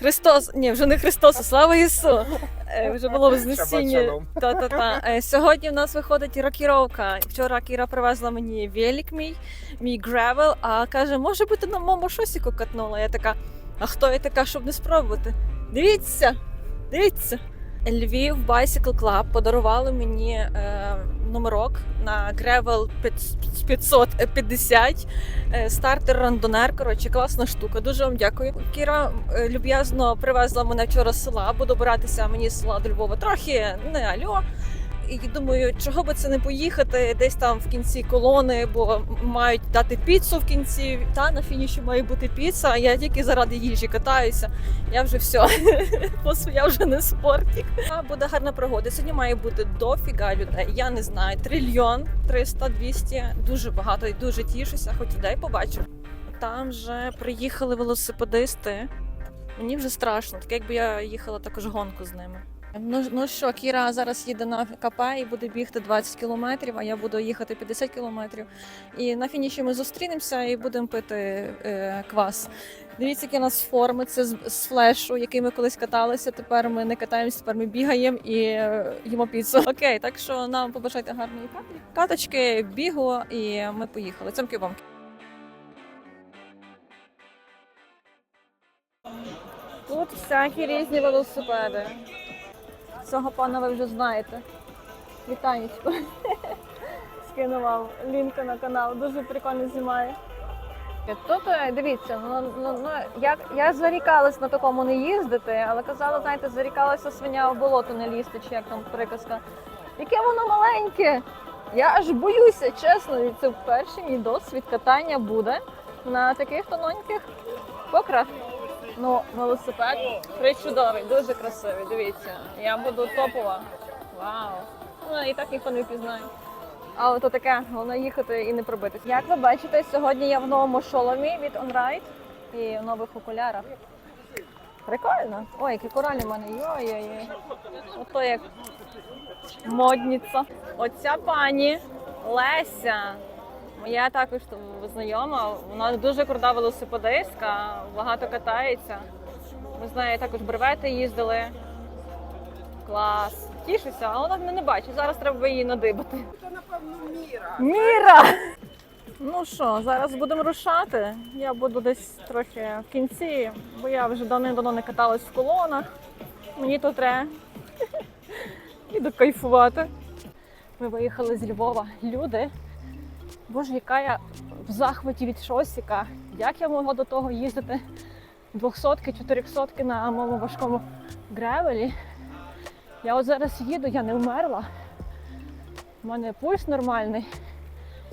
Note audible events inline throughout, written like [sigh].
Христос, ні, вже не Христос, а слава Ісу. Е, Вже було Шабат вознесіння. шалом. Та-та-та. Е, Сьогодні в нас виходить рокіровка. Вчора Кіра привезла мені велик мій, мій гревел, а каже, може бути на моєму шосіку катнула. Я така, а хто я така, щоб не спробувати? Дивіться, дивіться. Львів Bicycle Club подарували мені е, номерок на Gravel 550 е, стартер рандонер. Коротше, класна штука. Дуже вам дякую. Кіра е, люб'язно привезла мене вчора з села. Буду братися мені з села до Львова трохи не альо. І думаю, чого би це не поїхати десь там в кінці колони, бо мають дати піцу в кінці. Та на фініші має бути піца. А я тільки заради їжі катаюся. Я вже все. [laughs] Я вже не спортик. А буде гарна пригода. Сьогодні має бути дофіга людей. Я не знаю, трильйон, 300, 200, дуже багато і дуже тішуся, хоч людей побачу. Там вже приїхали велосипедисти. Мені вже страшно, так якби я їхала також гонку з ними. Ну, ну що, Кіра зараз їде на КП і буде бігти 20 кілометрів, а я буду їхати 50 кілометрів. І на фініші ми зустрінемося і будемо пити е, квас. Дивіться, які у нас форми. Це з, з флешу, який ми колись каталися. Тепер ми не катаємося, тепер ми бігаємо і е, їмо піцу. Окей, так що нам побажайте гарної кат- каточки, бігу, і ми поїхали. Цьомки бомки. Тут всякі різні велосипеди. Цього пана ви вже знаєте. Вітанечко. [laughs] Скину вам лінку на канал. Дуже прикольно знімає. Тут е, дивіться, ну, ну, ну як я зарікалась на такому не їздити, але казала, знаєте, зарікалася свиня в болото не лізти, чи як там приказка. Яке воно маленьке! Я аж боюся, чесно, і це перший мій досвід катання буде на таких тоненьких покрах. Ну, велосипед причудовий, дуже красивий. Дивіться, я буду топова. Вау! Ну і так ніхто не впізнає. А от таке, головне їхати і не пробитись. Як ви бачите, сьогодні я в новому шоломі від OnRide і в нових окулярах. Прикольно. Ой, які коралі в мене. Йой-йой. Ото як модниця. Оця пані Леся. Моя також знайома. Вона дуже крута велосипедистка, багато катається. Ми з нею також бревети їздили. Клас. Тішуся, а вона мене не бачить. Зараз треба її надибати. Це, напевно, міра. Міра! Ну що, зараз будемо рушати. Я буду десь трохи в кінці, бо я вже давним-давно не каталась в колонах. Мені то треба. [laughs] Іду кайфувати. Ми виїхали з Львова. Люди. Боже, яка я в захваті від шосіка. Як я могла до того їздити 200-ки, 400-ки на моєму важкому гревелі. Я от зараз їду, я не вмерла. У мене пульс нормальний.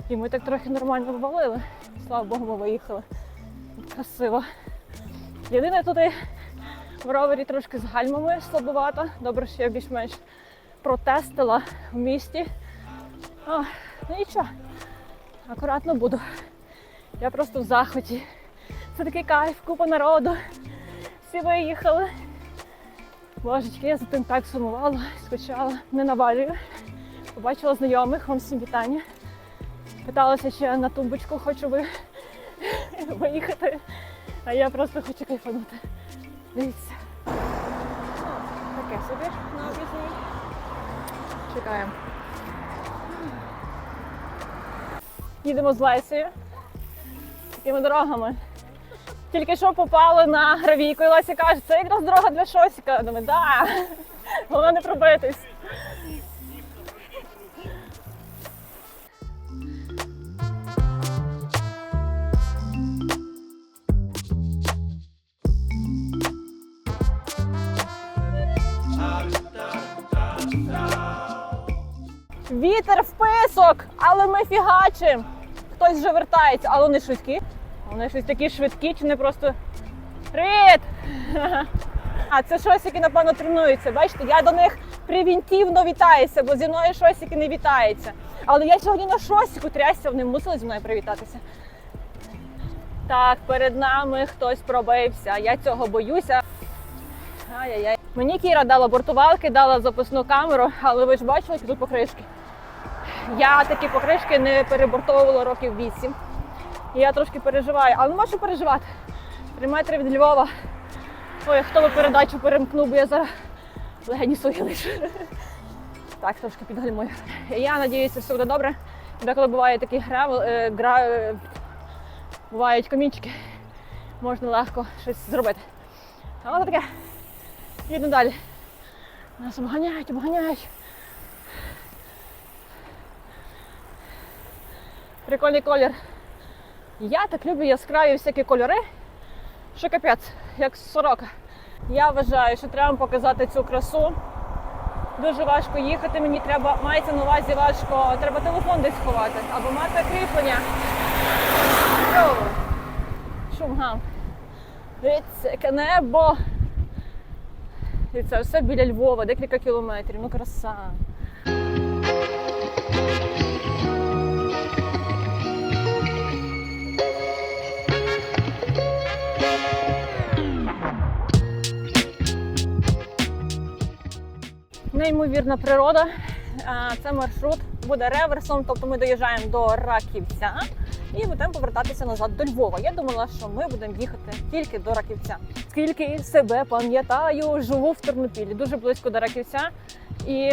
І ми так трохи нормально ввалили. Слава Богу, ми виїхали. Красиво. Єдине туди в ровері трошки з гальмами слабовато. Добре, що я більш-менш протестила в місті. А, ну нічого, акуратно буду. Я просто в захваті. Це такий кайф, купа народу. Всі виїхали. Божечки, я за тим так сумувала, скучала, не навалюю. Побачила знайомих, вам всім вітання. Питалася, чи я на тумбочку хочу ви... виїхати, а я просто хочу кайфанути. Дивіться. Таке собі на об'їзні. Чекаємо. Їдемо з Лесією. Такими дорогами. Тільки що попали на гравійку, і Леся каже, це якраз дорога для шосіка. Думаю, да, головне не пробитись. Вітер в писок, але ми фігачим. Хтось вже вертається, але вони швидкі. Вони щось такі швидкі, чи не просто. Привіт! [laughs] А це шосики, напевно, тренуються. Бачите, я до них превентивно вітаюся, бо зі мною шосики не вітаються. Але я сьогодні на шосику трясся, вони мусили зі мною привітатися. Так, перед нами хтось пробився. Я цього боюся. Ай-яй-яй. Мені Кіра дала бортувалки, дала запасну камеру, але ви ж бачили, тут покришки. Я такі покришки не перебортовувала років 8. І я трошки переживаю, але не можу переживати. Три метри від Львова Ой, хто би передачу перемкнув, бо я зараз легені сухі лишу. [laughs] Так, трошки підгальмую. Я сподіваюся, все буде добре. Деколи буває такі гра, е, гра, е, бувають камінчики, можна легко щось зробити. Але таке, їдемо далі. Нас обганяють, обганяють. Прикольний колір. Я так люблю яскраві всякі кольори, що капець, як сорока. Я вважаю, що треба показати цю красу. Дуже важко їхати, мені треба, мається на увазі важко, треба телефон десь ховати або мати кріплення. Йоу. Шум гам. Дивіться, яке небо. І це все біля Львова, декілька кілометрів. Ну краса. Неймовірна природа. Це маршрут буде реверсом, тобто ми доїжджаємо до Раківця і будемо повертатися назад до Львова. Я думала, що ми будемо їхати тільки до Раківця. Скільки себе пам'ятаю, живу в Тернопілі, дуже близько до Раківця. І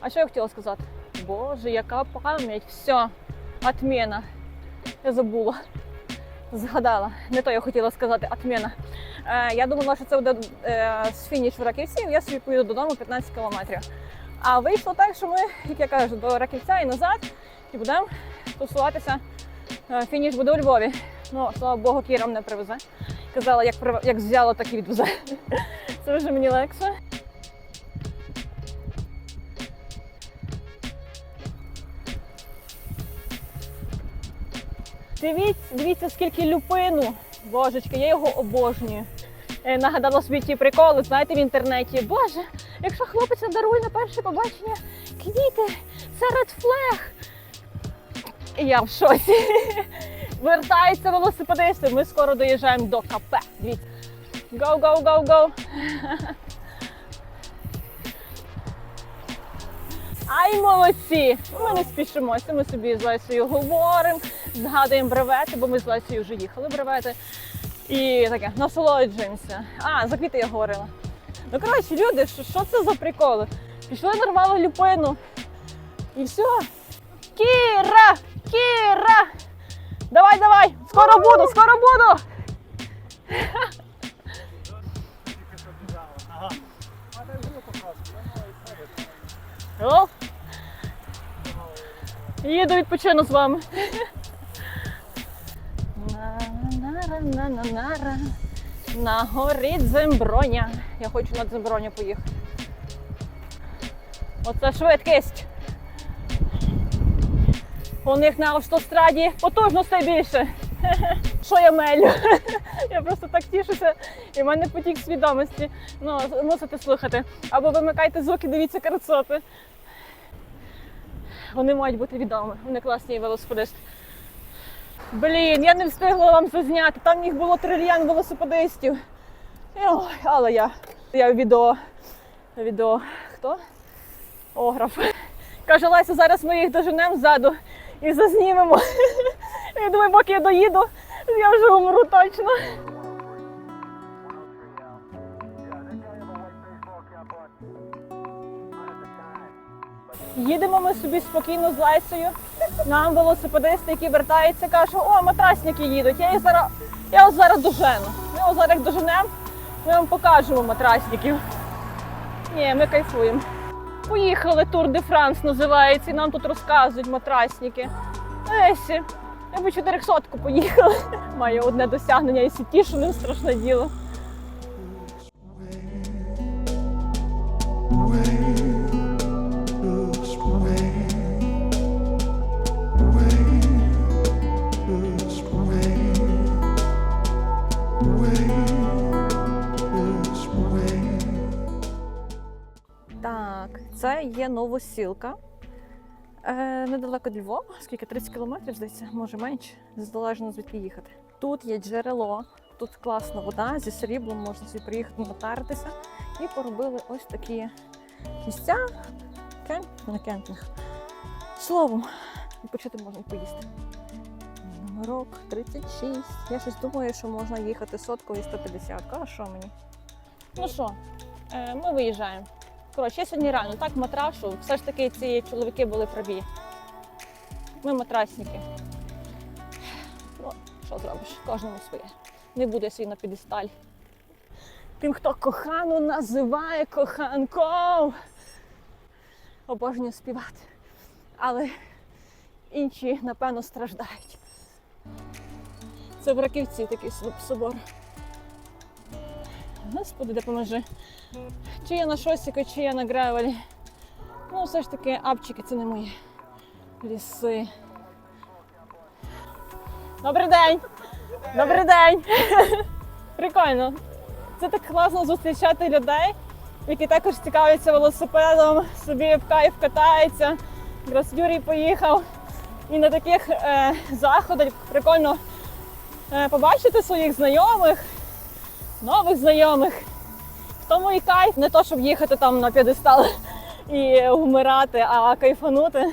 а що я хотіла сказати? Боже, яка пам'ять, все, отмена. Я забула. Згадала. Не то я хотіла сказати отмена. Е, я думала, що це буде е, з фініш в Раківці, я собі поїду додому 15 кілометрів. А вийшло так, що ми, як я кажу, до Раківця і назад, і будемо тусуватися. Е, фініш буде у Львові. Ну, слава Богу, Кіра мене привезе. Казала, як, як взяла, так і відвезе. [laughs] Це вже мені легше. Дивіться, дивіться, скільки люпину. Божечки, я його обожнюю. Е, Нагадала собі ті приколи, знаєте, в інтернеті. Боже, якщо хлопець надарує на перше побачення квіти серед флег. І я в шоці. [laughs] Вертаються велосипедисти. Ми скоро доїжджаємо до КП. Дивіться. Go, go, go, go. [laughs] Ай, молодці! Ми не спішимося, ми собі з Лесею говоримо, згадуємо бревети, бо ми з Лесею вже їхали бревети. І таке, насолоджуємося. А, за квіти я говорила. Ну, коротше, люди, що, що це за приколи? Пішли нарвали люпину. І все. Кіра! Кіра! Давай, давай! Скоро буду, скоро буду! Їду відпочину з вами. На-на-на-на-на-на. Горі Дземброня. Я хочу на Дземброня поїхати. Оце швидкість. У них на автостраді потужностей більше. [laughs] Що я мелю? [laughs] Я просто так тішуся, і в мене потік свідомості. Ну, мусите слухати. Або вимикайте звуки, дивіться карцоти. Вони мають бути відомі. Вони класні велосипедисти. Блін, я не встигла вам зазняти. Там їх було трильйон велосипедистів. Ой, але я. Я відео. Відео. Хто? Ограф. Каже, Леся, зараз ми їх доженемо ззаду і зазнімемо. [laughs] Я думаю, поки я доїду, я вже умру точно. Їдемо ми собі спокійно з Лесею. Нам велосипедисти, які вертаються, кажуть, о, матрасники їдуть. Я зараз, я вас зараз дожену. Ми його зараз доженемо, ми вам покажемо матрасників. Ні, ми кайфуємо. Поїхали Тур де Франс називається, і нам тут розказують матрасники. Есі, я би 400 поїхали. [laughs] Маю одне досягнення і тішу, ним страшне діло. Новосілка. Е, недалеко від Львова, скільки 30 кілометрів, здається, може менше, залежно звідки їхати. Тут є джерело, тут класна вода зі сріблом, можна собі приїхати натаритися. І поробили ось такі місця. Кемпінг, не кемпінг. Словом, відпочити можна поїсти. Рок 36. Я щось думаю, що можна їхати соткою 150. А що мені? Ну що, е, ми виїжджаємо. Коротше, я сьогодні реально так матрашу. Все ж таки ці чоловіки були праві. Ми матрасники. Ну, що зробиш? Кожному своє. Не буде свій на підесталь. Тим, хто кохану називає коханком. Обожнюю співати. Але інші, напевно, страждають. Це в Раківці такий собор. Господи, допоможи. Чи я на шосіку, чи я на гревелі. Ну, все ж таки, апчики це не мої ліси. Добрий день! Добрий день! [laughs] Прикольно. Це так класно зустрічати людей, які також цікавляться велосипедом, собі в кайф катаються. Якраз Юрій поїхав. І на таких е, заходах прикольно е, побачити своїх знайомих, нових знайомих. В тому і кайф, не то, щоб їхати там на п'єдестал і вмирати, а кайфанути.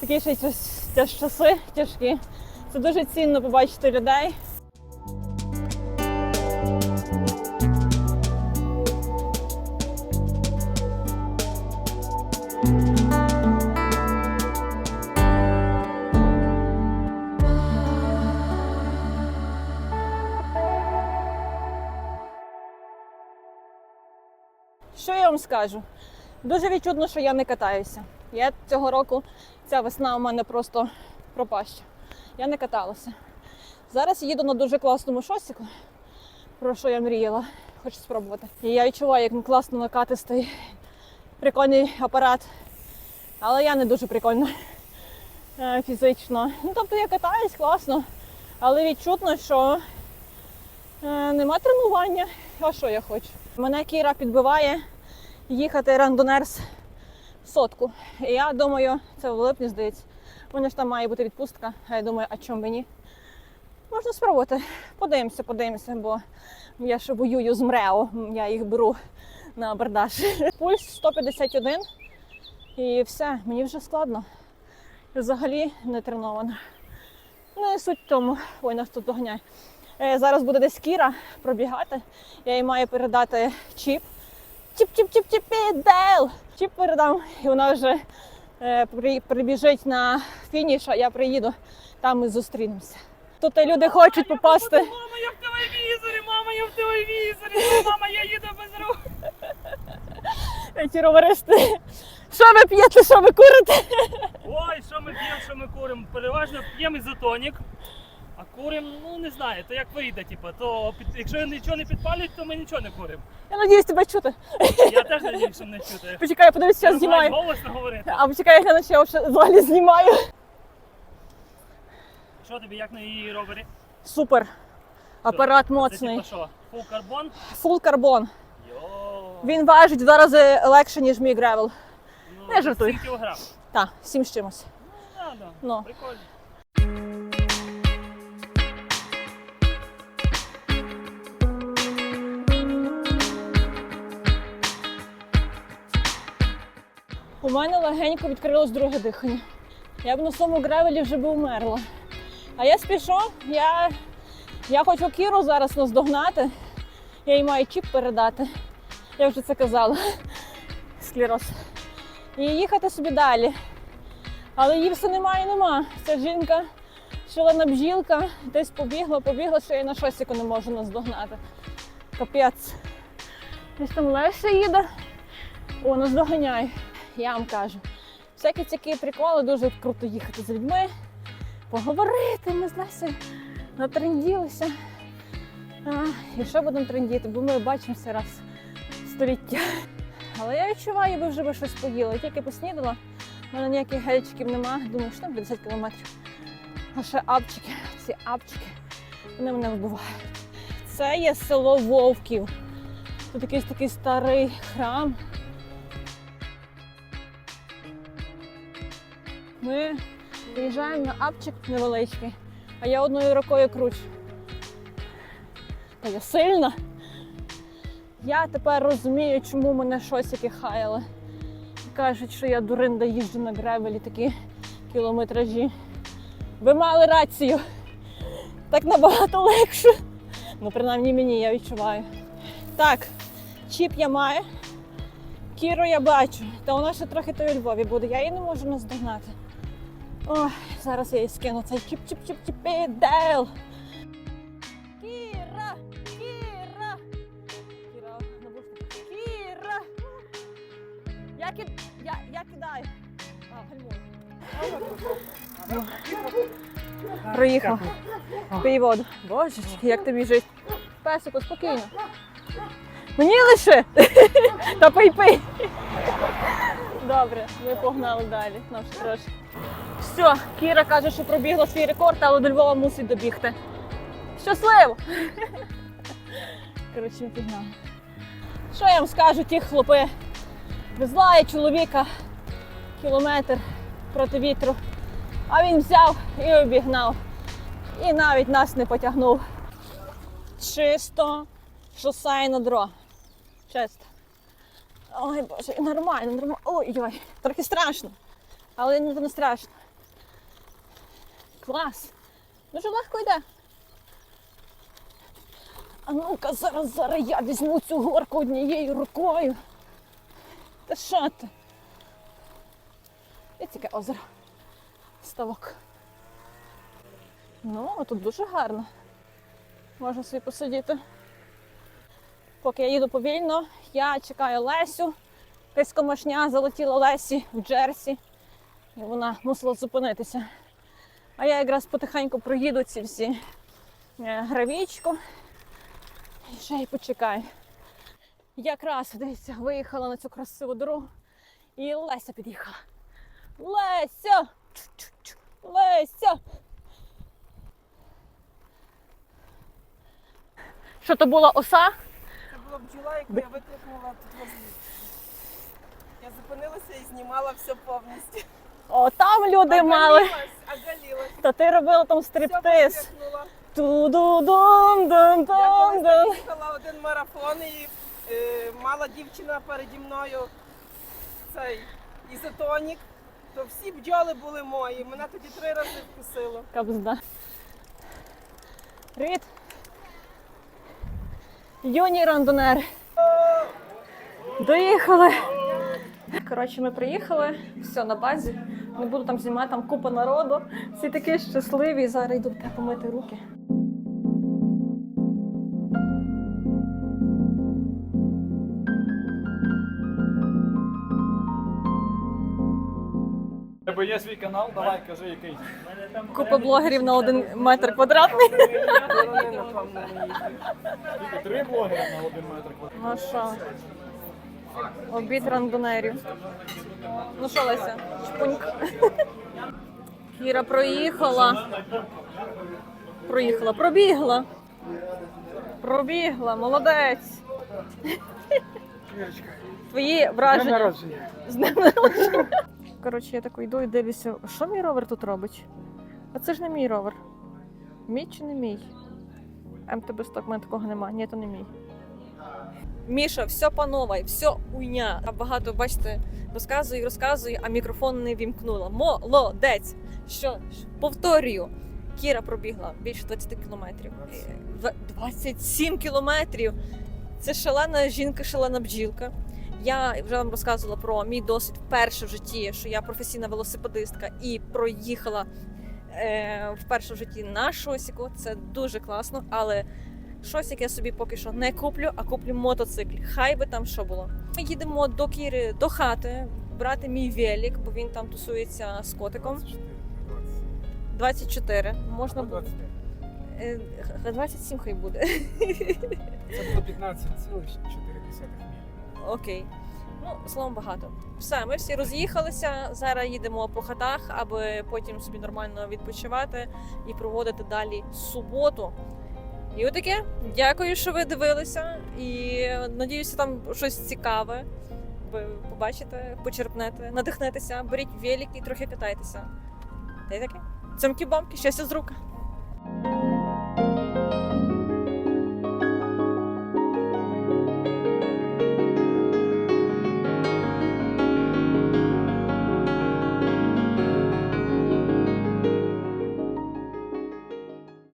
Такі ще час- часи тяжкі. Це дуже цінно побачити людей. Скажу? Дуже відчутно, що я не катаюся. Я цього року, ця весна у мене просто пропаща. Я не каталася. Зараз їду на дуже класному шосіку, про що я мріяла, хочу спробувати. І я відчуваю, як класно накатистий, прикольний апарат. Але я не дуже прикольна е, фізично. Ну, тобто я катаюсь класно, але відчутно, що е, нема тренування. А що я хочу? Мене Кіра підбиває їхати рандонерс сотку. І я думаю, це в липні здається. Мене ж там має бути відпустка. А я думаю, а чому мені? Можна спробувати. Подивимося, подивимося, бо я ще воюю з МРЕО. Я їх беру на абордаж. [laughs] Пульс 151. І все, мені вже складно. Взагалі не тренована. Ну і суть в тому, ой, нас тут доганяє. Е, Зараз буде десь Кіра пробігати. Я їй маю передати чіп. Чіп-чіп-чіп-чіп-дел! Чіп передам, і вона вже е, при- прибіжить на фініш, а я приїду, там ми зустрінемося. Тут люди хочуть попасти. Мама, я в телевізорі, мама, я в телевізорі, мама, я їду без рук. [laughs] Ті роваристи. Що ви п'єте, що ви курите? Ой, що ми п'ємо, що ми куримо? Переважно п'ємо ізотонік, а куримо, ну не знаю, то як вийде, типу, то під, якщо нічого не підпалюють, то ми нічого не куримо. Я надіюсь тебе чути. Я теж надіюсь, що не чути. Почекай, я подивлюсь, що я знімаю. голосно говорити. А почекай, я гляну, що я вже взагалі знімаю. Що тобі, як на її ровері? Супер. Апарат Це моцний. типу що, фул карбон? Фул карбон. Йо. Він важить в два рази легше, ніж мій гревел. ну, не жартуй. 7 кілограм. Так, сім з чимось. Ну, да, да. Ну. Прикольно. У мене легенько відкрилось друге дихання. Я б на своєму гревелі вже би вмерла. А я спішу, я, я хочу Кіру зараз наздогнати. Я їй маю чіп передати. Я вже це казала. Склероз. І їхати собі далі. Але її все немає і нема. Ця жінка шалена бжілка, десь побігла, побігла, що я на шосіку не можу наздогнати. Капець. Десь там Леся їде. О, нас доганяє. Я вам кажу. Всякі такі приколи дуже круто їхати з людьми, поговорити. Ми з Лесею натренділися. І що будемо трендіти, бо ми бачимося раз в століття. Але я відчуваю, би вже би щось поїла. Я Тільки поснідала, в мене ніяких гельчиків нема. Думаю, що там 50 кілометрів. А ще апчики, ці апчики, вони мене вбивають. Це є село Вовків. Тут якийсь такий старий храм. Ми приїжджаємо на апчик невеличкий, а я одною рукою кручу. Та я сильна. Я тепер розумію, чому мене шосики хаяли. Кажуть, що я дуринда їжджу на гревелі такі кілометражі. Ви мали рацію. Так набагато легше. Ну, принаймні мені я відчуваю. Так, чіп я маю. Кіру я бачу. Та вона ще трохи то у Львові буде. Я її не можу наздогнати. Ой, зараз я їй скину цей чіп чіп чіп чіп дел. Кіра! Кіра! Кіра, набушник. Кіра! Я, кид... я, я кидаю. А, гальмую. Проїхав. Пий воду. Божечки, як тобі жить. Песику, спокійно. Мені лише. Та пий пий. Добре, ми погнали далі. Ну, ще трошки. Все, Кіра каже, що пробігла свій рекорд, але до Львова мусить добігти. Щасливо! Коротше, пігнали. Що я вам скажу, ті хлопи? Везла чоловіка кілометр проти вітру. А він взяв і обігнав. І навіть нас не потягнув. Чисто шосейна дорога. Чисто. Ой, Боже, нормально, нормально. Ой-ой, трохи страшно. Але не страшно. Клас. Дуже легко йде. А ну-ка, зараз, зараз я візьму цю горку однією рукою. Та що ти? І таке озеро. Ставок. Ну, тут дуже гарно. Можна собі посидіти. Поки я їду повільно, я чекаю Лесю. Якась комашня залетіла Лесі в Джерсі, і вона мусила зупинитися. А я якраз потихеньку проїду ці всі е, гравічку. І ще й почекаю. Якраз дивіться, виїхала на цю красиву дорогу. І Леся під'їхала. Леся! Леся! Що то була оса? Це була бджола, яку я викликнула тут. Я зупинилася і знімала все повністю. О, там люди мали. Оголілась. Та ти робила там стриптиз. ту ду дун Я дун колись дун їхала один марафон і е, мала дівчина переді мною цей ізотонік, то всі бджоли були мої. Мене тоді три рази вкусило. Кабзда. Привіт. Юні рандонери. Доїхали. Коротше, ми приїхали, все на базі. Не буду там знімати, там купа народу. Всі такі щасливі. Зараз йду помити руки. Тебе є свій канал, давай кажи який. Купа блогерів на один метр квадратний. Три блогери на один метр квадратний. Ну що? Обід рандонерів. Ну що, Леся? Чпуньк. Кіра проїхала. Проїхала, пробігла. Пробігла, молодець. Твої враження. З днем народження. Коротше, я так йду і дивлюся, що мій ровер тут робить? А це ж не мій ровер. Мій чи не мій? МТБ сток, мене такого нема. Ні, то не мій. Міша, все по все уйня. А багато, бачите, розказую, розказую, а мікрофон не вімкнула. Молодець! Що ж, повторюю, Кіра пробігла більше 20 кілометрів. Е, 27 кілометрів! Це шалена жінка, шалена бджілка. Я вже вам розказувала про мій досвід вперше в житті, що я професійна велосипедистка і проїхала е, вперше в житті на шосіку. Це дуже класно, але Шосік я собі поки що не куплю, а куплю мотоцикл. Хай би там що було. Ми їдемо до Кіри до хати, брати мій велик, бо він там тусується з котиком. 24. Можна було. Е, х- 27 хай буде. Це було 15,4 мілі. Окей. Ну, словом багато. Все, ми всі роз'їхалися. Зараз їдемо по хатах, аби потім собі нормально відпочивати і проводити далі суботу. І отаке. Дякую, що ви дивилися. І надіюся, там щось цікаве. Ви побачите, почерпнете, надихнетеся, беріть велик і трохи катайтеся. Та й таке. Цьомкі-бомки, щастя з рук.